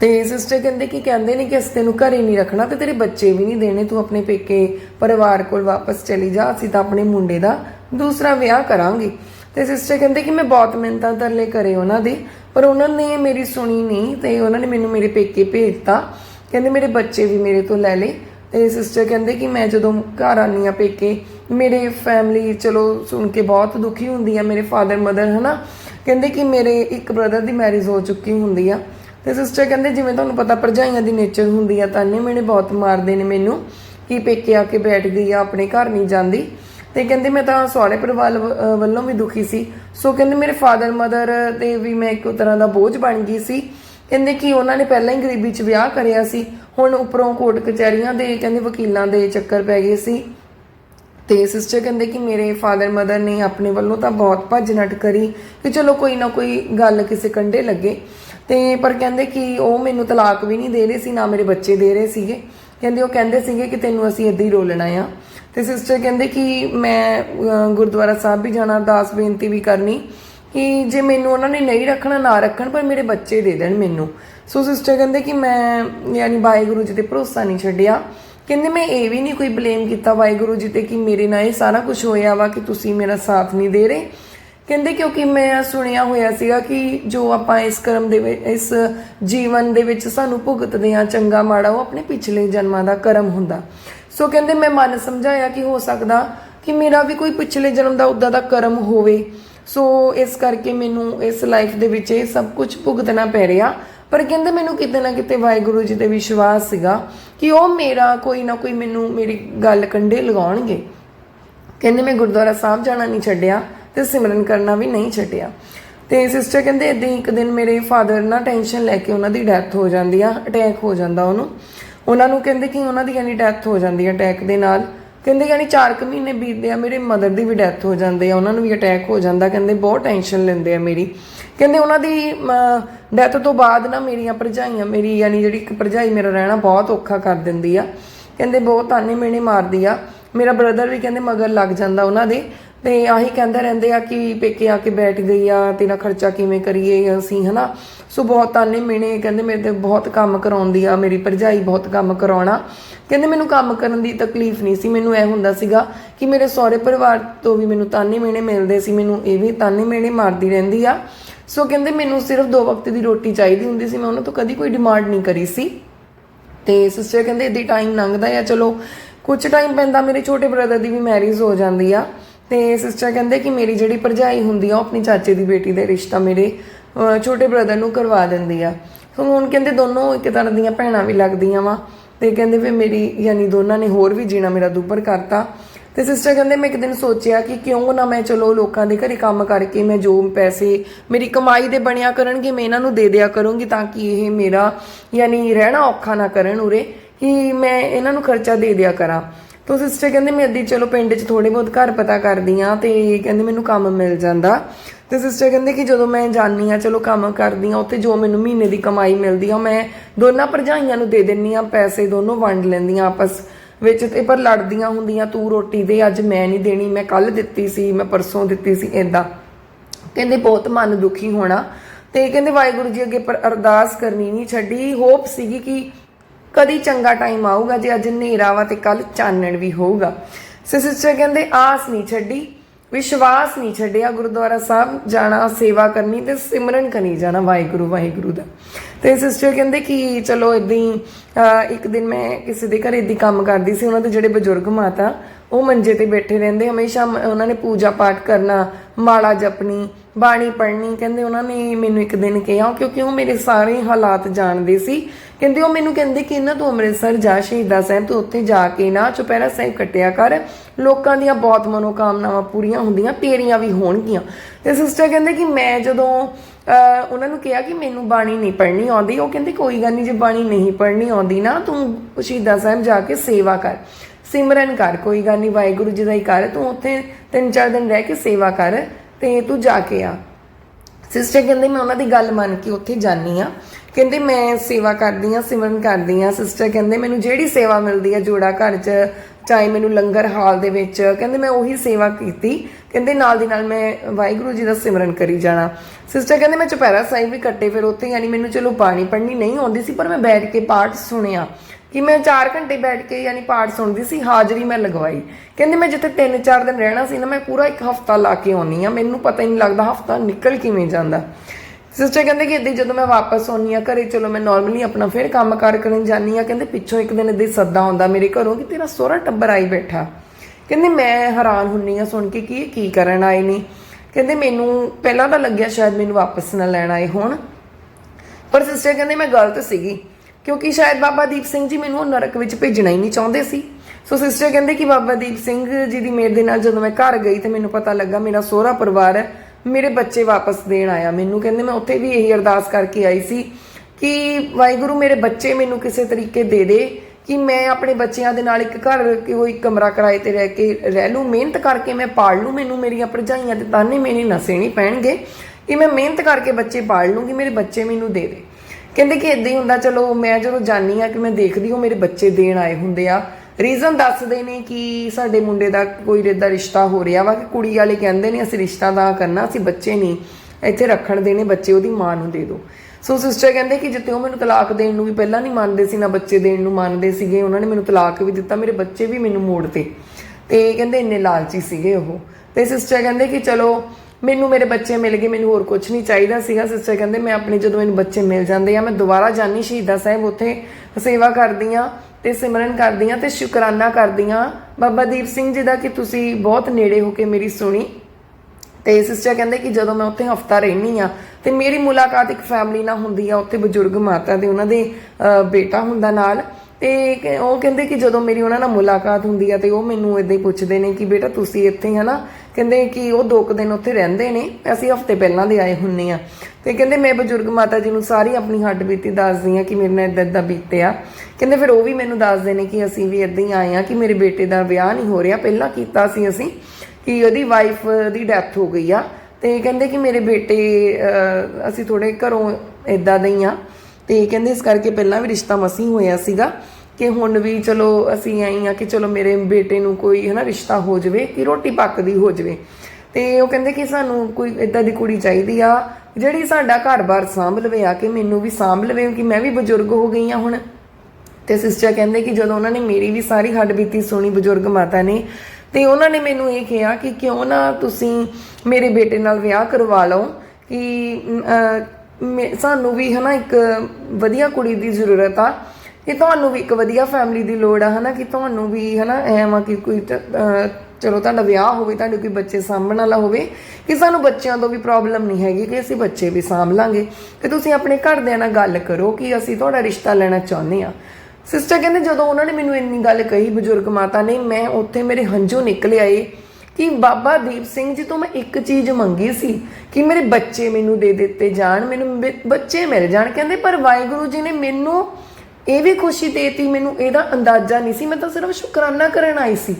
ਤੇ ਸਿਸਟਰ ਕਹਿੰਦੇ ਕਿ ਕਹਿੰਦੇ ਨੇ ਕਿ ਅਸੀਂ ਤੈਨੂੰ ਘਰੇ ਨਹੀਂ ਰੱਖਣਾ ਤੇ ਤੇਰੇ ਬੱਚੇ ਵੀ ਨਹੀਂ ਦੇਣੇ, ਤੂੰ ਆਪਣੇ ਪੇਕੇ ਪਰਿਵਾਰ ਕੋਲ ਵਾਪਸ ਚਲੀ ਜਾ, ਅਸੀਂ ਤਾਂ ਆਪਣੇ ਮੁੰਡੇ ਦਾ ਦੂਸਰਾ ਵਿਆਹ ਕਰਾਂਗੇ। ਤੇ ਸਿਸਟਰ ਕਹਿੰਦੇ ਕਿ ਮੈਂ ਬਹੁਤ ਮਿਹਨਤਾਂ ਤਰਲੇ ਕਰੇ ਉਹਨਾਂ ਦੇ, ਪਰ ਉਹਨਾਂ ਨੇ ਮੇਰੀ ਸੁਣੀ ਨਹੀਂ ਤੇ ਉਹਨਾਂ ਨੇ ਮੈਨੂੰ ਮੇਰੇ ਪੇਕੇ ਭੇਜਤਾ ਕਹਿੰਦੇ ਮੇਰੇ ਬੱਚੇ ਵੀ ਮੇਰੇ ਤੋਂ ਲੈ ਲਏ ਤੇ ਸਿਸਟਰ ਕਹਿੰਦੇ ਕਿ ਮੈਂ ਜਦੋਂ ਘਰ ਆਨੀ ਆ ਪੇਕੇ, ਮੇਰੇ ਫੈਮਿਲੀ ਚਲੋ ਸੁਣ ਕੇ ਬਹੁਤ ਦੁਖੀ ਹੁੰਦੀ ਆ, ਮੇਰੇ ਫਾਦਰ ਮਦਰ ਹਨਾ? ਕਹਿੰਦੇ ਕਿ ਮੇਰੇ ਇੱਕ ਬ੍ਰਦਰ ਦੀ ਮੈਰਿਜ ਹੋ ਚੁੱਕੀ ਹੁੰਦੀ ਆ। ਤੇ ਸਿਸਟਰ ਕਹਿੰਦੇ ਜਿਵੇਂ ਤੁਹਾਨੂੰ ਪਤਾ ਭਰਜਾਈਆਂ ਦੀ ਨੇਚਰ ਹੁੰਦੀ ਆ, ਤਾਨੇ ਮੈਨੇ ਬਹੁਤ ਮਾਰਦੇ ਨੇ ਮੈਨੂੰ ਕਿ ਪੇਕੇ ਆ ਕੇ ਬੈਠ ਗਈ ਆ, ਆਪਣੇ ਘਰ ਨਹੀਂ ਜਾਂਦੀ। ਤੇ ਕਹਿੰਦੇ ਮੈਂ ਤਾਂ ਸਹੁਰੇ ਪਰਿਵਾਰ ਵ- ਵੱਲੋਂ ਵੀ ਦੁਖੀ ਸੀ। ਸੋ ਕਹਿੰਦੇ ਮੇਰੇ ਫਾਦਰ ਮਦਰ ਤੇ ਵੀ ਮੈਂ ਇੱਕ ਤਰ੍ਹਾਂ ਦਾ ਬੋਝ ਬਣ ਗਈ ਸੀ। ਕਹਿੰਦੇ ਕਿ ਉਹਨਾਂ ਨੇ ਪਹਿਲਾਂ ਹੀ ਗਰੀਬੀ 'ਚ ਵਿਆਹ ਕਰਿਆ ਸੀ, ਹੁਣ ਉੱਪਰੋਂ ਕੋਰਟ ਕਚਹਿਰੀਆਂ ਦੇ, ਕਹਿੰਦੇ ਵਕੀਲਾਂ ਦੇ ਚੱਕਰ ਪੈ ਗਏ ਸੀ। ਤੇ ਸਿਸਟਰ ਕਹਿੰਦੇ ਕਿ ਮੇਰੇ ਫਾਦਰ ਮਦਰ ਨੇ ਆਪਣੇ ਵੱਲੋਂ ਤਾਂ ਬਹੁਤ ਭੱਜ ਨੱਠ ਕਰੀ ਕਿ ਚਲੋ ਕੋਈ ਨਾ ਕੋਈ ਗੱਲ ਕਿਸੇ ਕੰਡੇ ਲੱਗੇ। ਤੇ ਪਰ ਕਹਿੰਦੇ ਕਿ ਉਹ ਮੈਨੂੰ ਤਲਾਕ ਵੀ ਨਹੀਂ ਦੇ ਰਹੇ ਸੀ, ਨਾ ਮੇਰੇ ਬੱਚੇ ਦੇ ਰਹੇ ਸੀਗੇ। ਕਹਿੰਦੇ ਉਹ ਕਹਿੰਦੇ ਸੀਗੇ ਕਿ ਤੈਨੂੰ ਅਸੀਂ ਇੱਦਾਂ ਹੀ ਰੋਲਣਾ ਆ। ਤੇ ਸਿਸਟਰ ਕਹਿੰਦੇ ਕਿ ਮੈਂ ਗੁਰਦੁਆਰਾ ਸਾਹਿਬ ਵੀ ਜਾਣਾ, ਦਾਸ ਬੇਨਤੀ ਵੀ ਕਰਨੀ। ਕਿ ਜੇ ਮੈਨੂੰ ਉਹਨਾਂ ਨੇ ਨਹੀਂ ਰੱਖਣਾ, ਨਾ ਰੱਖਣ, ਪਰ ਮੇਰੇ ਬੱਚੇ ਦੇ ਦੇਣ ਮੈਨੂੰ। ਸੋ ਸਿਸਟਰ ਕਹਿੰਦੇ ਕਿ ਮੈਂ, ਯਾਨੀ ਵਾਹਿਗੁਰੂ ਜੀ ਤੇ ਭਰੋਸਾ ਨਹੀਂ ਛੱਡਿਆ। ਕਹਿੰਦੇ ਮੈਂ ਇਹ ਵੀ ਨਹੀਂ ਕੋਈ ਬਲੇਮ ਕੀਤਾ ਵਾਹਿਗੁਰੂ ਜੀ ਤੇ ਕਿ ਮੇਰੇ ਨਾਲ ਇਹ ਸਾਰਾ ਕੁਝ ਹੋਇਆ ਵਾ ਕਿ ਤੁਸੀਂ ਮੇਰਾ ਸਾਥ ਨਹੀਂ ਦੇ ਰਹੇ। ਕਹਿੰਦੇ ਕਿਉਂਕਿ ਮੈਂ ਸੁਣਿਆ ਹੋਇਆ ਸੀਗਾ ਕਿ ਜੋ ਆਪਾਂ ਇਸ ਕਰਮ ਦੇ ਵਿੱਚ, ਇਸ ਜੀਵਨ ਦੇ ਵਿੱਚ ਸਾਨੂੰ ਭੁਗਤਦੇ ਆ ਚੰਗਾ ਮਾੜਾ, ਉਹ ਆਪਣੇ ਪਿਛਲੇ ਜਨਮਾਂ ਦਾ ਕਰਮ ਹੁੰਦਾ। ਸੋ ਕਹਿੰਦੇ ਮੈਂ ਮਨ ਸਮਝਾਇਆ ਕਿ ਹੋ ਸਕਦਾ ਕਿ ਮੇਰਾ ਵੀ ਕੋਈ ਪਿਛਲੇ ਜਨਮ ਦਾ, ਉਦਾਂ ਦਾ ਕਰਮ ਹੋਵੇ। ਸੋ ਇਸ ਕਰਕੇ ਮੈਨੂੰ ਇਸ ਲਾਈਫ ਦੇ ਵਿੱਚ ਇਹ ਸਭ ਕੁਝ ਭੁਗਤਣਾ ਪੈ ਰਿਹਾ। ਪਰ ਕਹਿੰਦੇ ਮੈਨੂੰ ਕਿਤੇ ਨਾ ਕਿਤੇ ਵਾਹਿਗੁਰੂ ਜੀ ਤੇ ਵਿਸ਼ਵਾਸ ਸੀਗਾ ਕਿ ਉਹ ਮੇਰਾ ਕੋਈ ਨਾ ਕੋਈ ਮੈਨੂੰ ਮੇਰੀ ਗੱਲ ਕੰਡੇ ਲਗਾਉਣਗੇ। ਕਹਿੰਦੇ ਮੈਂ ਗੁਰਦੁਆਰਾ ਸਾਹਿਬ ਜਾਣਾ ਨਹੀਂ ਛੱਡਿਆ ਤੇ ਸਿਮਰਨ ਕਰਨਾ ਵੀ ਨਹੀਂ ਛੱਡਿਆ। ਤੇ ਸਿਸਟਰ ਕਹਿੰਦੇ ਇਦਾਂ ਹੀ ਇੱਕ ਦਿਨ ਮੇਰੇ ਫਾਦਰ ਨਾ ਟੈਨਸ਼ਨ ਲੈ ਕੇ ਉਹਨਾਂ ਦੀ ਡੈਥ ਹੋ ਜਾਂਦੀ ਆ ਅਟੈਕ ਹੋ ਜਾਂਦਾ ਉਹਨੂੰ। ਉਹਨਾਂ ਨੂੰ ਕਹਿੰਦੇ ਕਿ ਉਹਨਾਂ ਦੀ ਯਾਨੀ ਡੈਥ ਹੋ ਜਾਂਦੀ ਹੈ ਅਟੈਕ ਦੇ ਨਾਲ। ਕਹਿੰਦੇ ਯਾਨੀ 4 ਕੁ ਮਹੀਨੇ ਬੀਤਦੇ ਆ, ਮੇਰੇ ਮਦਰ ਦੀ ਵੀ ਡੈਥ ਹੋ ਜਾਂਦੀ ਆ, ਉਹਨਾਂ ਨੂੰ ਵੀ ਅਟੈਕ ਹੋ ਜਾਂਦਾ, ਕਹਿੰਦੇ ਬਹੁਤ ਟੈਨਸ਼ਨ ਲੈਂਦੇ ਆ ਮੇਰੀ। ਕਹਿੰਦੇ ਉਹਨਾਂ ਦੀ ਡੈਥ ਤੋਂ ਬਾਅਦ ਨਾ ਮੇਰੀਆਂ ਭਰਜਾਈਆਂ, ਮੇਰੀ ਯਾਨੀ ਜਿਹੜੀ ਇੱਕ ਭਰਜਾਈ ਮੇਰਾ ਰਹਿਣਾ ਬਹੁਤ ਔਖਾ ਕਰ ਦਿੰਦੀ ਆ। ਕਹਿੰਦੇ ਬਹੁਤ ਤਾਨੇ ਮੇਣੇ ਮਾਰਦੀ ਆ। ਮੇਰਾ ਬ੍ਰਦਰ ਵੀ ਕਹਿੰਦੇ ਮਗਰ ਲੱਗ ਜਾਂਦਾ ਉਹਨਾਂ ਦੇ। ਤੇ ਆਹੀ ਕਹਿੰਦੇ ਰਹਿੰਦੇ ਆ ਕਿ ਪੇਕੇ ਆ ਕੇ ਬੈਠ ਗਈ ਆ, ਤੇਰਾ ਖਰਚਾ ਕਿਵੇਂ ਕਰੀਏ ਅਸੀਂ, ਹਨਾ? ਸੋ ਬਹੁਤ ਤਾਨੇ ਮੇਣੇ ਕਹਿੰਦੇ ਮੇਰੇ ਤੇ ਬਹੁਤ ਕੰਮ ਕਰਾਉਂਦੀ ਆ, ਮੇਰੀ ਭਰਜਾਈ ਬਹੁਤ ਕੰਮ ਕਰਾਉਣਾ। ਕਹਿੰਦੇ ਮੈਨੂੰ ਕੰਮ ਕਰਨ ਦੀ ਤਕਲੀਫ ਨਹੀਂ ਸੀ, ਮੈਨੂੰ ਇਹ ਹੁੰਦਾ ਸੀਗਾ ਕਿ ਮੇਰੇ ਸਹੁਰੇ ਪਰਿਵਾਰ ਤੋਂ ਵੀ ਮੈਨੂੰ ਤਾਨੇ ਮੇਣੇ ਮਿਲਦੇ ਸੀ, ਮੈਨੂੰ ਇਹ ਵੀ ਤਾਨੇ ਮੇਣੇ ਮਾਰਦੀ ਰਹਿੰਦੀ ਆ। ਸੋ ਕਹਿੰਦੇ ਮੈਨੂੰ ਸਿਰਫ ਦੋ ਵਕਤ ਦੀ ਰੋਟੀ ਚਾਹੀਦੀ ਹੁੰਦੀ ਸੀ, ਮੈਂ ਉਹਨਾਂ ਤੋਂ ਕਦੀ ਕੋਈ ਡਿਮਾਂਡ ਨਹੀਂ ਕਰੀ ਸੀ। ਤੇ ਸਿਸਟਰ ਕਹਿੰਦੇ ਇਦਾਂ ਟਾਈਮ ਲੰਘਦਾ ਆ, ਚਲੋ ਕੁਝ ਟਾਈਮ ਪੈਂਦਾ, ਮੇਰੇ ਛੋਟੇ ਬ੍ਰਦਰ ਦੀ ਵੀ ਮੈਰਿਜ ਹੋ ਜਾਂਦੀ ਆ। ਤੇ ਸਿਸਟਰ ਕਹਿੰਦੇ ਕਿ ਮੇਰੀ ਜਿਹੜੀ ਭਰਜਾਈ ਹੁੰਦੀ ਆ, ਉਹ ਆਪਣੀ ਚਾਚੇ ਦੀ ਬੇਟੀ ਦਾ ਰਿਸ਼ਤਾ ਮੇਰੇ ਛੋਟੇ ਬ੍ਰਦਰ ਨੂੰ ਕਰਵਾ ਦਿੰਦੀ ਆ। ਸੋ ਹੁਣ ਕਹਿੰਦੇ ਦੋਨੋਂ ਇੱਕ ਤਰ੍ਹਾਂ ਦੀਆਂ ਭੈਣਾਂ ਵੀ ਲੱਗਦੀਆਂ ਵਾ ਤੇ ਕਹਿੰਦੇ ਵੀ ਮੇਰੀ ਯਾਨੀ ਦੋਨਾਂ ਨੇ ਹੋਰ ਵੀ ਜੀਣਾ ਮੇਰਾ ਦੁੱਬਰ ਕਰਤਾ। ਤੇ ਸਿਸਟਰ ਕਹਿੰਦੇ ਮੈਂ ਇੱਕ ਦਿਨ ਸੋਚਿਆ ਕਿ ਕਿਉਂ ਨਾ ਮੈਂ ਚਲੋ ਲੋਕਾਂ ਦੇ ਘਰੇ ਕੰਮ ਕਰਕੇ ਮੈਂ ਜੋ ਪੈਸੇ ਮੇਰੀ ਕਮਾਈ ਦੇ ਬਣਿਆ ਕਰਨਗੇ, ਮੈਂ ਇਹਨਾਂ ਨੂੰ ਦੇ ਦਿਆ ਕਰੂੰਗੀ ਤਾਂ ਕਿ ਇਹ ਮੇਰਾ ਯਾਨੀ ਰਹਿਣਾ ਔਖਾ ਨਾ ਕਰਨ ਉਰੇ, ਕਿ ਮੈਂ ਇਹਨਾਂ ਨੂੰ ਖਰਚਾ ਦੇ ਦਿਆ ਕਰਾਂ। ਤਾਂ ਸਿਸਟਰ ਕਹਿੰਦੇ ਮੈਂ ਅੱਦੀ ਚਲੋ ਪਿੰਡ 'ਚ ਥੋੜੇ ਬਹੁਤ ਘਰ ਪਤਾ ਕਰਦੀ ਆ ਤੇ ਕਹਿੰਦੇ ਮੈਨੂੰ ਕੰਮ ਮਿਲ ਜਾਂਦਾ। ਤੇ ਸਿਸਟਰ ਕਹਿੰਦੇ ਕਿ ਜਦੋਂ ਮੈਂ ਜਾਣੀ ਆ ਚਲੋ ਕੰਮ ਕਰਦੀ ਆ ਉੱਥੇ ਜੋ ਮੈਨੂੰ ਮਹੀਨੇ ਦੀ ਕਮਾਈ ਮਿਲਦੀ ਆ ਮੈਂ ਦੋਨਾਂ ਭਰਜਾਈਆਂ ਨੂੰ ਦੇ ਦਿੰਨੀ ਆ ਪੈਸੇ ਦੋਨੋਂ ਵੰਡ ਲੈਂਦੀਆਂ ਆਪਸ ਵਿੱਚ ਤੇ ਪਰ ਲੜਦੀਆਂ ਹੁੰਦੀਆਂ, ਤੂੰ ਰੋਟੀ ਦੇ, ਅੱਜ ਮੈਂ ਨਹੀਂ ਦੇਣੀ, ਮੈਂ ਕੱਲ ਦਿੱਤੀ ਸੀ, ਮੈਂ ਪਰਸੋਂ ਦਿੱਤੀ ਸੀ, ਏਦਾਂ। ਕਹਿੰਦੇ ਬਹੁਤ ਮਨ ਦੁਖੀ ਹੋਣਾ। ਤੇ ਕਹਿੰਦੇ ਵਾਹਿਗੁਰੂ ਜੀ ਅੱਗੇ ਪਰ ਅਰਦਾਸ ਕਰਨੀ ਨਹੀਂ ਛੱਡੀ ਹੋਪ ਸੀਗੀ ਕਿ ਕਦੀ ਚੰਗਾ ਟਾਈਮ ਆਊਗਾ, ਜੇ ਅੱਜ ਹਨੇਰਾ ਵਾ ਤੇ ਕੱਲ ਚਾਨਣ ਵੀ ਹੋਊਗਾ। ਸੋ ਸਿਸਟਰ ਕਹਿੰਦੇ, ਆਸ ਨਹੀਂ ਛੱਡੀ, ਵਿਸ਼ਵਾਸ ਨਹੀਂ ਛੱਡਿਆ ਗੁਰਦੁਆਰਾ ਸਾਹਿਬ, ਜਾਣਾ ਸੇਵਾ ਕਰਨੀ ਤੇ ਸਿਮਰਨ ਕਰੀ ਜਾਣਾ ਵਾਹਿਗੁਰੂ ਵਾਹਿਗੁਰੂ ਦਾ। ਤੇ ਸਿਸਟਰ ਕਹਿੰਦੇ ਕਿ ਚਲੋ ਇਦਾਂ ਹੀ ਇੱਕ ਦਿਨ ਮੈਂ ਕਿਸੇ ਦੇ ਘਰੇ ਦੀ ਕੰਮ ਕਰਦੀ ਸੀ, ਉਹਨਾਂ ਦੇ ਜਿਹੜੇ ਬਜ਼ੁਰਗ ਮਾਤਾ, ਉਹ ਮੰਜੇ ਤੇ ਬੈਠੇ ਰਹਿੰਦੇ, ਹਮੇਸ਼ਾ ਉਹਨਾਂ ਨੇ ਪੂਜਾ ਪਾਠ ਕਰਨਾ, ਮਾਲਾ ਜਪਣੀ ਬਾਣੀ ਪੜ੍ਹਨੀ। ਕਹਿੰਦੇ ਉਹਨਾਂ ਨੇ ਮੈਨੂੰ ਇੱਕ ਦਿਨ ਕਿਹਾ ਕਿਉਂਕਿ ਉਹ ਮੇਰੇ ਸਾਰੇ ਹਾਲਾਤ ਜਾਣਦੇ ਸੀ। ਕਹਿੰਦੇ ਉਹ ਮੈਨੂੰ ਕਹਿੰਦੇ ਕਿ ਨਾ ਤੂੰ ਅੰਮ੍ਰਿਤਸਰ ਜਾ ਸ਼ਹੀਦਾਂ ਸਾਹਿਬ ਤੂੰ ਉੱਥੇ ਜਾ ਕੇ ਨਾ ਚੁਪਹਿਰਾ ਸਾਹਿਬ ਕੱਟਿਆ ਕਰ। ਲੋਕਾਂ ਦੀਆਂ ਬਹੁਤ ਮਨੋਕਾਮਨਾਵਾਂ ਪੂਰੀਆਂ ਹੁੰਦੀਆਂ ਤੇਰੀਆਂ ਵੀ ਹੋਣਗੀਆਂ। ਤੇ ਸਿਸਟਰ ਕਹਿੰਦੇ ਕਿ ਮੈਂ ਜਦੋਂ ਅਹ, ਉਹਨਾਂ ਨੂੰ ਕਿਹਾ ਕਿ ਮੈਨੂੰ ਬਾਣੀ ਨਹੀਂ ਪੜ੍ਹਨੀ ਆਉਂਦੀ ਉਹ ਕਹਿੰਦੇ ਕੋਈ ਗੱਲ ਨਹੀਂ ਜੇ ਬਾਣੀ ਨਹੀਂ ਪੜ੍ਹਨੀ ਆਉਂਦੀ ਨਾ ਤੂੰ ਸ਼ਹੀਦਾਂ ਸਾਹਿਬ ਜਾ ਕੇ ਸੇਵਾ ਕਰ। ਸਿਮਰਨ ਕਰ ਕੋਈ ਗੱਲ ਨਹੀਂ ਵਾਹਿਗੁਰੂ ਜੀ ਦਾ ਹੀ ਕਰ ਤੂੰ ਉੱਥੇ ਤਿੰਨ ਚਾਰ ਦਿਨ ਰਹਿ ਕੇ ਸੇਵਾ ਕਰ। ਤੇ ਤੂੰ ਜਾ ਕੇ ਆ। ਸਿਸਟਰ ਕਹਿੰਦੇ, ਮੈਂ ਉਹਨਾਂ ਦੀ ਗੱਲ ਮੰਨ ਕੇ ਉੱਥੇ ਜਾਨੀ ਆ ਕਹਿੰਦੇ, ਮੈਂ ਸੇਵਾ ਕਰਦੀ ਆ ਸਿਮਰਨ ਕਰਦੀ ਆ ਸਿਸਟਰ ਕਹਿੰਦੇ, ਮੈਨੂੰ ਜਿਹੜੀ ਸੇਵਾ ਮਿਲਦੀ ਆ, ਜੋੜਾ ਘਰ 'ਚ, ਚਾਹੇ ਮੈਨੂੰ ਲੰਗਰ ਹਾਲ ਦੇ ਵਿੱਚ, ਕਹਿੰਦੇ, ਮੈਂ ਉਹੀ ਸੇਵਾ ਕੀਤੀ। ਕਹਿੰਦੇ, ਨਾਲ ਦੀ ਨਾਲ ਮੈਂ ਵਾਹਿਗੁਰੂ ਜੀ ਦਾ ਸਿਮਰਨ ਕਰੀ ਜਾਣਾ। ਸਿਸਟਰ ਕਹਿੰਦੇ, ਮੈਂ ਚੁਪਹਿਰਾ ਸਾਹਿਬ ਵੀ ਕੱਟੇ, ਫਿਰ ਉੱਥੇ ਯਾਨੀ ਮੈਨੂੰ ਚਲੋ ਬਾਣੀ ਪੜ੍ਹਨੀ ਨਹੀਂ ਆਉਂਦੀ ਸੀ, ਪਰ ਮੈਂ ਬੈਠ ਕੇ ਪਾਠ ਸੁਣਿਆ। ਕਿ ਮੈਂ 4 ਘੰਟੇ ਬੈਠ ਕੇ ਯਾਨੀ ਪਾਠ ਸੁਣਦੀ ਸੀ, ਹਾਜ਼ਰੀ ਮੈਂ ਲਗਵਾਈ। ਕਹਿੰਦੇ ਮੈਂ ਜਿੱਥੇ 3-4 ਦਿਨ ਰਹਿਣਾ ਸੀ ਨਾ, ਮੈਂ ਪੂਰਾ ਇੱਕ ਹਫਤਾ ਲਾ ਕੇ ਆਉਣੀ ਆ, ਮੈਨੂੰ ਪਤਾ ਹੀ ਨਹੀਂ ਲੱਗਦਾ ਹਫਤਾ ਨਿਕਲ ਕਿਵੇਂ ਜਾਂਦਾ। ਸਿਸਟਰ ਕਹਿੰਦੇ ਕਿ ਇਦਾਂ ਜਦੋਂ ਮੈਂ ਵਾਪਸ ਆਉਣੀ ਆ ਘਰੇ, ਚਲੋ ਮੈਂ ਨਾਰਮਲੀ ਆਪਣਾ ਫਿਰ ਕੰਮ ਕਾਰ ਕਰਨ ਜਾਨੀ ਆ, ਕਹਿੰਦੇ ਪਿੱਛੋਂ ਇੱਕ ਦਿਨ ਇਦਾਂ ਸੱਦਾ ਆਉਂਦਾ ਮੇਰੇ ਘਰੋਂ ਕਿ ਤੇਰਾ ਸੋਹਰਾ ਟੱਬਰ ਆਈ ਬੈਠਾ। ਕਹਿੰਦੇ ਮੈਂ ਹੈਰਾਨ ਹੁੰਨੀ ਆ ਸੁਣ ਕੇ ਕਿ ਇਹ ਕੀ ਕਰਨ ਆਏ ਨੇ। ਕਹਿੰਦੇ ਮੈਨੂੰ ਪਹਿਲਾਂ ਤਾਂ ਲੱਗਿਆ ਸ਼ਾਇਦ ਮੈਨੂੰ ਵਾਪਸ ਨਾ ਲੈਣ ਆਏ ਹੋਣ। ਪਰ ਸਿਸਟਰ ਕਹਿੰਦੇ ਮੈਂ ਗਲਤ ਸੀਗੀ। ਕਿਉਂਕਿ ਸ਼ਾਇਦ ਬਾਬਾ ਦੀਪ ਸਿੰਘ ਜੀ ਮੈਨੂੰ ਉਹ ਨਰਕ ਵਿੱਚ ਭੇਜਣਾ ਹੀ ਨਹੀਂ ਚਾਹੁੰਦੇ ਸੀ। ਸੋ ਸਿਸਟਰ ਕਹਿੰਦੇ ਕਿ ਬਾਬਾ ਦੀਪ ਸਿੰਘ ਜੀ ਦੀ ਮੇਰ ਦੇ ਨਾਲ ਜਦੋਂ ਮੈਂ ਘਰ ਗਈ ਤੇ ਮੈਨੂੰ ਪਤਾ ਲੱਗਾ ਮੇਰਾ ਸਹੁਰਾ ਪਰਿਵਾਰ ਹੈ, ਮੇਰੇ ਬੱਚੇ ਵਾਪਸ ਦੇਣ ਆਇਆ। ਮੈਨੂੰ ਕਹਿੰਦੇ ਮੈਂ ਉੱਥੇ ਵੀ ਇਹੀ ਅਰਦਾਸ ਕਰਕੇ ਆਈ ਸੀ ਕਿ ਵਾਹਿਗੁਰੂ ਮੇਰੇ ਬੱਚੇ ਮੈਨੂੰ ਕਿਸੇ ਤਰੀਕੇ ਦੇ ਦੇ ਕਿ ਮੈਂ ਆਪਣੇ ਬੱਚਿਆਂ ਦੇ ਨਾਲ ਇੱਕ ਘਰ ਕੋਈ ਕਮਰਾ ਕਿਰਾਏ ਤੇ ਰਹਿ ਕੇ ਰਹਿ ਲੂੰ। ਮਿਹਨਤ ਕਰਕੇ ਮੈਂ ਪਾਲ ਲੂੰ। ਮੈਨੂੰ ਮੇਰੀਆਂ ਭਰਜਾਈਆਂ ਦੇ ਤਾਨੇ ਮੇਨੇ ਨਸੇ ਨਹੀਂ ਪੈਣਗੇ ਕਿ ਮੈਂ ਮਿਹਨਤ ਕਰਕੇ ਬੱਚੇ ਪਾਲ ਲੂੰਗੀ। ਮੇਰੇ ਬੱਚੇ ਮੈਨੂੰ ਦੇ ਦੇ। ਕਹਿੰਦੇ ਕਿ ਇਦਾਂ ਹੀ ਹੁੰਦਾ, ਚਲੋ ਮੈਂ ਜਦੋਂ ਜਾਣੀ ਆ ਕਿ ਮੈਂ ਦੇਖਦੀ ਹਾਂ ਮੇਰੇ ਬੱਚੇ ਦੇਣ ਆਏ ਹੁੰਦੇ ਆ। ਰੀਜ਼ਨ ਦੱਸਦੇ ਨੇ ਕਿ ਸਾਡੇ ਮੁੰਡੇ ਦਾ ਕੋਈ ਰਿਦਾ ਰਿਸ਼ਤਾ ਹੋ ਰਿਹਾ ਵਾ ਕਿ ਕੁੜੀ ਵਾਲੇ ਕਹਿੰਦੇ ਨੇ, ਅਸੀਂ ਰਿਸ਼ਤਾ ਦਾ ਕਰਨਾ, ਅਸੀਂ ਬੱਚੇ ਨਹੀਂ। ਇੱਥੇ ਰੱਖਣ ਦੇਣੇ ਬੱਚੇ ਉਹਦੀ ਮਾਂ ਨੂੰ ਦੇ ਦਿਓ ਸੋ ਸਿਸਟਰ ਕਹਿੰਦੇ ਕਿ ਜਿੱਤੇ ਉਹ ਮੈਨੂੰ ਤਲਾਕ ਦੇਣ ਨੂੰ ਵੀ ਪਹਿਲਾਂ ਨਹੀਂ ਮੰਨਦੇ ਸੀ, ਨਾ ਬੱਚੇ ਦੇਣ ਨੂੰ ਮੰਨਦੇ ਸੀਗੇ। ਉਹਨਾਂ ਨੇ ਮੈਨੂੰ ਤਲਾਕ ਵੀ ਦਿੱਤਾ, ਮੇਰੇ ਬੱਚੇ ਵੀ ਮੈਨੂੰ ਮੋੜਤੇ। ਤੇ ਕਹਿੰਦੇ ਇੰਨੇ ਲਾਲਚੀ ਸੀਗੇ ਉਹ। ਤੇ ਸਿਸਟਰ ਕਹਿੰਦੇ ਕਿ ਚਲੋ ਮੈਨੂੰ ਮੇਰੇ ਬੱਚੇ ਮਿਲ ਗਏ, ਮੈਨੂੰ ਹੋਰ ਕੁਝ ਨਹੀਂ ਚਾਹੀਦਾ ਸੀਗਾ। ਸਿਸਟਰ ਕਹਿੰਦੇ, ਮੈਂ ਆਪਣੇ ਜਦੋਂ ਮੈਨੂੰ ਬੱਚੇ ਮਿਲ ਜਾਂਦੇ ਆ, ਮੈਂ ਦੁਬਾਰਾ ਜਾਨੀ ਸ਼ਹੀਦਾਂ ਸਾਹਿਬ ਉੱਥੇ ਸੇਵਾ ਕਰਦੀ ਆ ਤੇ ਸਿਮਰਨ ਕਰਦੀ ਆ ਤੇ ਸ਼ੁਕਰਾਨਾ ਕਰਦੀ ਆ ਬਾਬਾ ਦੀਪ ਸਿੰਘ ਜੀ ਦਾ ਕਿ ਤੁਸੀਂ ਬਹੁਤ ਨੇੜੇ ਹੋ ਕੇ ਮੇਰੀ ਸੁਣੀ। ਤੇ ਸਿਸਟਰ ਕਹਿੰਦੇ ਕਿ ਜਦੋਂ ਮੈਂ ਉੱਥੇ ਹਫਤਾ ਰਹਿਣੀ ਆ ਤੇ ਮੇਰੀ ਮੁਲਾਕਾਤ ਇੱਕ ਫੈਮਿਲੀ ਨਾਲ ਹੁੰਦੀ ਆ, ਉੱਥੇ ਬਜ਼ੁਰਗ ਮਾਤਾ ਦੇ, ਉਹਨਾਂ ਦੇ ਬੇਟਾ ਹੁੰਦਾ ਨਾਲ। ਤੇ ਕ- ਉਹ ਕਹਿੰਦੇ ਕਿ ਜਦੋਂ ਮੇਰੀ ਉਹਨਾਂ ਨਾਲ ਮੁਲਾਕਾਤ ਹੁੰਦੀ ਆ ਤੇ ਉਹ ਮੈਨੂੰ ਇਦਾਂ ਹੀ ਪੁੱਛਦੇ ਨੇ ਕਿ ਬੇਟਾ ਤੁਸੀਂ ਇੱਥੇ ਹਨਾ ਕਹਿੰਦੇ ਕਿ ਉਹ ਦੋ ਕੁ ਦਿਨ ਉੱਥੇ ਰਹਿੰਦੇ ਨੇ, ਅਸੀਂ ਹਫ਼ਤੇ ਪਹਿਲਾਂ ਦੇ ਆਏ ਹੁੰਨੇ ਆ। ਤੇ ਕਹਿੰਦੇ ਮੈਂ ਬਜ਼ੁਰਗ ਮਾਤਾ ਜੀ ਨੂੰ ਸਾਰੀ ਆਪਣੀ ਹੱਡ ਬੀਤੀ ਦੱਸਦੀ ਆ ਕਿ ਮੇਰੇ ਨਾਲ ਇਦਾਂ ਇਦਾਂ ਬੀਤਿਆ। ਕਹਿੰਦੇ ਫਿਰ ਉਹ ਵੀ ਮੈਨੂੰ ਦੱਸਦੇ ਨੇ ਕਿ ਅਸੀਂ ਵੀ ਇਦਾਂ ਹੀ ਆਏ ਆ ਕਿ ਮੇਰੇ ਬੇਟੇ ਦਾ ਵਿਆਹ ਨਹੀਂ ਹੋ ਰਿਹਾ, ਪਹਿਲਾਂ ਕੀਤਾ ਸੀ ਅਸੀਂ ਕਿ ਉਹਦੀ ਵਾਈਫ ਦੀ ਡੈਥ ਹੋ ਗਈ ਆ। ਤੇ ਕਹਿੰਦੇ ਕਿ ਮੇਰੇ ਬੇਟੇ ਅਸੀਂ ਥੋੜੇ ਘਰੋਂ ਇਦਾਂ ਦੇ ਹੀ ਆ। ਤੇ ਕਹਿੰਦੇ ਇਸ ਕਰਕੇ ਪਹਿਲਾਂ ਵੀ ਰਿਸ਼ਤਾ ਮਸੀਂ ਹੋਇਆ ਸੀਗਾ ਕਿ ਹੁਣ ਵੀ ਚਲੋ ਅਸੀਂ ਆਈ ਆ ਕਿ ਚਲੋ ਮੇਰੇ ਬੇਟੇ ਨੂੰ ਕੋਈ ਹਨਾ ਰਿਸ਼ਤਾ ਹੋ ਜਾਵੇ, ਕਿ ਰੋਟੀ ਪੱਕਦੀ ਹੋ ਜਾਵੇ। ਤੇ ਉਹ ਕਹਿੰਦੇ ਕਿ ਸਾਨੂੰ ਕੋਈ ਇਦਾਂ ਦੀ ਕੁੜੀ ਚਾਹੀਦੀ ਆ, ਜਿਹੜੀ ਸਾਡਾ ਘਰ-ਬਾਰ ਸਾਂਭ ਲਵੇ ਆ, ਕਿ ਮੈਨੂੰ ਵੀ ਸਾਂਭ ਲਵੇ ਕਿ ਮੈਂ ਵੀ ਬਜ਼ੁਰਗ ਹੋ ਗਈ ਆ ਹੁਣ। ਤੇ ਸਿਸਟਰ ਕਹਿੰਦੇ ਕਿ ਜਦੋਂ ਉਹਨਾਂ ਨੇ ਮੇਰੀ ਵੀ ਸਾਰੀ ਹੱਡ ਬੀਤੀ ਸੁਣੀ ਬਜ਼ੁਰਗ ਮਾਤਾ ਨੇ, ਤੇ ਉਹਨਾਂ ਨੇ ਮੈਨੂੰ ਇਹ ਕਿਹਾ ਕਿ ਕਿਉਂ ਨਾ ਤੁਸੀਂ ਮੇਰੇ ਬੇਟੇ ਨਾਲ ਵਿਆਹ ਕਰਵਾ ਲਓ, ਕਿ ਸਾਨੂੰ ਵੀ ਹਨਾ ਇੱਕ ਵਧੀਆ ਕੁੜੀ ਦੀ ਜ਼ਰੂਰਤ ਆ ਕਿ ਤੁਹਾਨੂੰ ਵੀ ਇੱਕ ਵਧੀਆ ਫੈਮਿਲੀ ਦੀ ਲੋੜ ਆ ਹਨਾ ਕਿ ਤੁਹਾਨੂੰ ਵੀ ਹਨਾ ਐਮ ਆ ਕਿ ਕੋਈ ਚਲੋ ਤੁਹਾਡਾ ਵਿਆਹ ਹੋਵੇ, ਤੁਹਾਡੇ ਕੋਈ ਬੱਚੇ ਸਾਂਭਣ ਵਾਲਾ ਹੋਵੇ, ਕਿ ਸਾਨੂੰ ਬੱਚਿਆਂ ਤੋਂ ਵੀ ਪ੍ਰੋਬਲਮ ਨਹੀਂ ਹੈਗੀ ਕਿ ਅਸੀਂ ਬੱਚੇ ਵੀ ਸਾਂਭ ਲਾਂਗੇ। ਤੇ ਤੁਸੀਂ ਆਪਣੇ ਘਰਦਿਆਂ ਨਾਲ ਗੱਲ ਕਰੋ ਕਿ ਅਸੀਂ ਤੁਹਾਡਾ ਰਿਸ਼ਤਾ ਲੈਣਾ ਚਾਹੁੰਦੇ ਆ। ਸਿਸਟਰ ਕਹਿੰਦੇ ਜਦੋਂ ਉਹਨਾਂ ਨੇ ਮੈਨੂੰ ਇੰਨੀ ਗੱਲ ਕਹੀ, ਬਜ਼ੁਰਗ ਮਾਤਾ ਨੇ, ਮੈਂ ਉੱਥੇ ਮੇਰੇ ਹੰਝੂ ਨਿਕਲ ਆਏ। ਕਿ ਬਾਬਾ ਦੀਪ ਸਿੰਘ ਜੀ ਤੋਂ ਮੈਂ ਇੱਕ ਚੀਜ਼ ਮੰਗੀ ਸੀ ਕਿ ਮੇਰੇ ਬੱਚੇ ਮੈਨੂੰ ਦੇ ਦਿੱਤੇ ਜਾਣ, ਮੈਨੂੰ ਬੱਚੇ ਮਿਲ ਜਾਣ। ਕਹਿੰਦੇ, ਪਰ ਵਾਹਿਗੁਰੂ ਜੀ ਨੇ ਮੈਨੂੰ ਇਹ ਵੀ ਖੁਸ਼ੀ ਦੇਤੀ, ਮੈਨੂੰ ਇਹਦਾ ਅੰਦਾਜ਼ਾ ਨਹੀਂ ਸੀ। ਮੈਂ ਤਾਂ ਸਿਰਫ ਸ਼ੁਕਰਾਨਾ ਕਰਨ ਆਈ ਸੀ।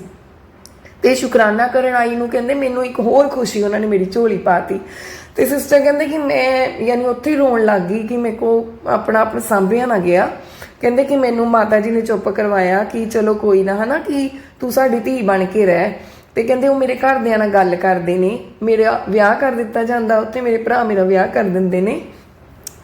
ਤੇ ਸ਼ੁਕਰਾਨਾ ਕਰਨ ਆਈ ਨੂੰ ਕਹਿੰਦੇ, ਮੈਨੂੰ ਇੱਕ ਹੋਰ ਖੁਸ਼ੀ ਉਹਨਾਂ ਨੇ ਮੇਰੀ ਝੋਲੀ ਪਾਤੀ ਤੇ ਸਿਸਟਰ ਕਹਿੰਦੇ ਕਿ ਮੈਂ ਯਾਨੀ ਉੱਥੇ ਹੀ ਰੋਣ ਲੱਗ ਗਈ ਕਿ ਮੇਰੇ ਕੋ ਆਪਣਾ ਆਪ ਸਾਂਭਿਆ ਨਾ ਗਿਆ। ਕਹਿੰਦੇ ਕਿ ਮੈਨੂੰ ਮਾਤਾ ਜੀ ਨੇ ਚੁੱਪ ਕਰਵਾਇਆ ਕਿ ਚਲੋ ਕੋਈ ਨਾ, ਹਨਾ, ਕਿ ਤੂੰ ਸਾਡੀ ਧੀ ਬਣ ਕੇ ਰਹਿ। ਤੇ ਕਹਿੰਦੇ ਉਹ ਮੇਰੇ ਘਰਦਿਆਂ ਨਾਲ ਗੱਲ ਕਰਦੇ ਨੇ, ਮੇਰਾ ਵਿਆਹ ਕਰ ਦਿੱਤਾ ਜਾਂਦਾ, ਉੱਥੇ ਮੇਰੇ ਭਰਾ ਮੇਰਾ ਵਿਆਹ ਕਰ ਦਿੰਦੇ ਨੇ।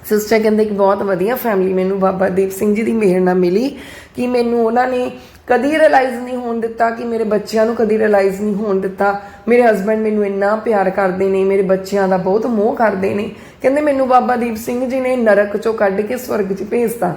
ਸਿਸਟਰ ਕਹਿੰਦੇ ਕਿ ਬਹੁਤ ਵਧੀਆ ਫੈਮਿਲੀ ਮੈਨੂੰ ਬਾਬਾ ਦੀਪ ਸਿੰਘ ਜੀ ਦੀ ਮਿਹਰ ਨਾਲ ਮਿਲੀ, ਕਿ ਮੈਨੂੰ ਉਹਨਾਂ ਨੇ ਕਦੀ ਰਿਅਲਾਈਜ਼ ਨਹੀਂ ਹੋਣ ਦਿੱਤਾ, ਕਿ ਮੇਰੇ ਬੱਚਿਆਂ ਨੂੰ ਕਦੀ ਰਿਅਲਾਈਜ਼ ਨਹੀਂ ਹੋਣ ਦਿੱਤਾ। ਮੇਰੇ ਹਸਬੰਡ ਮੈਨੂੰ ਇੰਨਾ ਪਿਆਰ ਕਰਦੇ ਨੇ, ਮੇਰੇ ਬੱਚਿਆਂ ਦਾ ਬਹੁਤ ਮੋਹ ਕਰਦੇ ਨੇ। ਕਹਿੰਦੇ ਮੈਨੂੰ ਬਾਬਾ ਦੀਪ ਸਿੰਘ ਜੀ ਨੇ ਨਰਕ ਚੋਂ ਕੱਢ ਕੇ ਸਵਰਗ 'ਚ ਭੇਜਤਾ।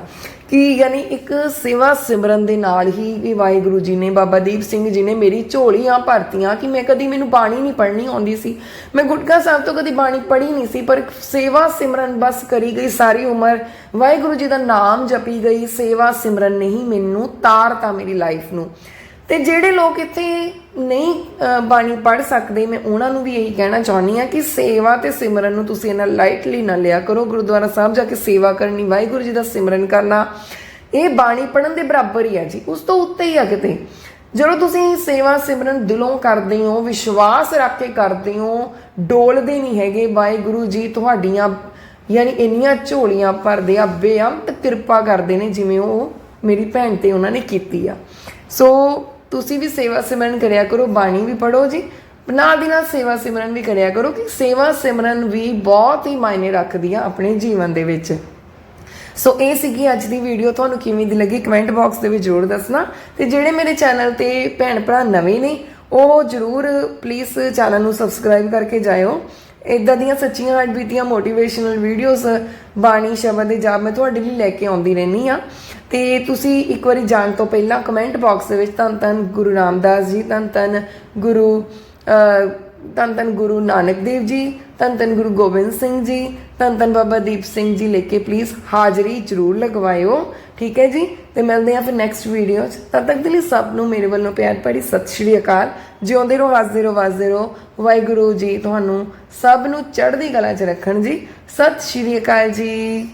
ਕਿ ਯਾਨੀ ਇੱਕ ਸੇਵਾ ਸਿਮਰਨ ਦੇ ਨਾਲ ਹੀ ਵੀ ਵਾਹਿਗੁਰੂ ਜੀ ਨੇ, ਬਾਬਾ ਦੀਪ ਸਿੰਘ ਜੀ ਨੇ ਮੇਰੀ ਝੋਲੀਆਂ ਭਰਤੀਆਂ ਕਿ ਮੈਂ ਕਦੀ ਮੈਨੂੰ ਬਾਣੀ ਨਹੀਂ ਪੜ੍ਹਨੀ ਆਉਂਦੀ ਸੀ। ਮੈਂ ਗੁਟਕਾ ਸਾਹਿਬ ਤੋਂ ਕਦੀ ਬਾਣੀ ਪੜ੍ਹੀ ਨਹੀਂ ਸੀ, ਪਰ ਸੇਵਾ ਸਿਮਰਨ ਬਸ ਕਰੀ ਗਈ ਸਾਰੀ ਉਮਰ। ਵਾਹਿਗੁਰੂ ਜੀ ਦਾ ਨਾਮ ਜਪੀ ਗਈ, ਸੇਵਾ ਸਿਮਰਨ ਨਹੀਂ ਮੈਨੂੰ ਤਾਰਤਾ ਮੇਰੀ ਲਾਈਫ ਨੂੰ। ਤੇ ਜਿਹੜੇ ਲੋਕ ਇੱਥੇ ਨਹੀਂ ਬਾਣੀ ਪੜ੍ਹ ਸਕਦੇ, ਮੈਂ ਉਹਨਾਂ ਨੂੰ ਵੀ ਇਹੀ ਕਹਿਣਾ ਚਾਹੁੰਦੀ ਆ ਕਿ ਸੇਵਾ ਤੇ ਸਿਮਰਨ ਨੂੰ ਤੁਸੀਂ ਇਹਨਾਂ ਲਾਈਟਲੀ ਨਾ ਲਿਆ ਕਰੋ। ਗੁਰਦੁਆਰਾ ਸਾਹਿਬ ਜਾ ਕੇ ਸੇਵਾ ਕਰਨੀ, ਵਾਹਿਗੁਰੂ ਜੀ ਦਾ ਸਿਮਰਨ ਕਰਨਾ, ਇਹ ਬਾਣੀ ਪੜਨ ਦੇ ਬਰਾਬਰ ਹੀ ਆ ਜੀ। ਉਸ ਤੋਂ ਉੱਤੇ ਹੀ ਆ ਕਿਤੇ। ਜਦੋਂ ਤੁਸੀਂ ਸੇਵਾ ਸਿਮਰਨ ਦਿਲੋਂ ਕਰਦੇ ਹੋ, ਵਿਸ਼ਵਾਸ ਰੱਖ ਕੇ ਕਰਦੇ ਹੋ, ਡੋਲਦੇ ਨਹੀਂ ਹੈਗੇ, ਵਾਹਿਗੁਰੂ ਜੀ ਤੁਹਾਡੀਆਂ, ਯਾਨੀ ਇੰਨੀਆਂ ਝੋਲੀਆਂ ਭਰਦੇ ਆ, ਬੇਅੰਤ ਕਿਰਪਾ ਕਰਦੇ ਨੇ, ਜਿਵੇਂ ਉਹ ਮੇਰੀ ਭੈਣ ਤੇ ਉਹਨਾਂ ਨੇ ਕੀਤੀ ਆ। ਸੋ ਤੁਸੀਂ ਵੀ ਸੇਵਾ ਸਿਮਰਨ ਕਰਿਆ ਕਰੋ, ਬਾਣੀ ਵੀ ਪੜੋ ਜੀ। ਨਾਲ ਦੀ ਨਾਲ ਸੇਵਾ ਸਿਮਰਨ ਵੀ ਕਰਿਆ ਕਰੋ ਕਿ ਸੇਵਾ ਸਿਮਰਨ ਵੀ ਬਹੁਤ ਹੀ ਮਾਇਨੇ ਰੱਖਦੀ ਆ ਆਪਣੇ ਜੀਵਨ ਦੇ ਵਿੱਚ। ਸੋ ਇਹ ਸੀਗੀ ਅੱਜ ਦੀ ਵੀਡੀਓ, ਤੁਹਾਨੂੰ ਕਿਵੇਂ ਦੀ ਲੱਗੀ ਕਮੈਂਟ ਬਾਕਸ ਦੇ ਵਿੱਚ ਜ਼ਰੂਰ ਦੱਸਣਾ। ਤੇ ਜਿਹੜੇ ਮੇਰੇ ਚੈਨਲ ਤੇ ਭੈਣ ਭਰਾ ਨਵੇਂ ਨੇ, ਉਹ ਜ਼ਰੂਰ ਪਲੀਜ਼ ਚੈਨਲ ਨੂੰ ਸਬਸਕ੍ਰਾਈਬ ਕਰਕੇ ਜਾਇਓ। ਇਦਾਂ ਦੀਆਂ ਸੱਚੀਆਂ ਹਾਰਟ ਬੀਤੀਆਂ ਮੋਟੀਵੇਸ਼ਨਲ ਵੀਡੀਓਜ਼ ਬਾਣੀ ਸ਼ਬਦ ਦੇ ਜਾਪ ਮੈਂ ਤੁਹਾਡੇ ਲਈ ਲੈ ਕੇ ਆਉਂਦੀ ਰਹਿੰਦੀ ਆ ਤੇ ਤੁਸੀਂ ਇੱਕ ਵਾਰੀ ਜਾਣ ਤੋਂ ਪਹਿਲਾਂ ਕਮੈਂਟ ਬਾਕਸ ਦੇ ਵਿੱਚ ਧੰਨ ਧੰਨ ਗੁਰੂ ਰਾਮਦਾਸ ਜੀ ਧੰਨ ਧੰਨ ਗੁਰੂ ਅਹ, ਧੰਨ ਧੰਨ ਗੁਰੂ ਨਾਨਕ ਦੇਵ ਜੀ ਧੰਨ ਧੰਨ ਗੁਰੂ ਗੋਬਿੰਦ ਸਿੰਘ ਜੀ ਧੰਨ ਧੰਨ ਬਾਬਾ ਦੀਪ ਸਿੰਘ ਜੀ ਲੈ ਕੇ ਪਲੀਜ਼ ਹਾਜ਼ਰੀ ਜ਼ਰੂਰ ਲਗਵਾਇਓ। ਠੀਕ ਹੈ ਜੀ? ਤੇ ਮਿਲਦੇ ਹਾਂ ਫਿਰ ਨੈਕਸਟ ਵੀਡੀਓ 'ਚ। ਤਦ ਤੱਕ ਦੇ ਲਈ ਸਭ ਨੂੰ ਮੇਰੇ ਵੱਲੋਂ ਪਿਆਰ ਭਰੀ ਸਤਿ ਸ਼੍ਰੀ ਅਕਾਲ। ਜਿਉਂਦੇ ਰਹੋ ਹੱਸਦੇ ਰਹੋ, ਵਸਦੇ ਰਹੋ। ਵਾਹਿਗੁਰੂ ਜੀ, ਤੁਹਾਨੂੰ ਸਭ ਨੂੰ ਚੜ੍ਹਦੀ ਕਲਾ 'ਚ ਰੱਖਣ ਜੀ। ਸਤਿ ਸ਼੍ਰੀ ਅਕਾਲ ਜੀ।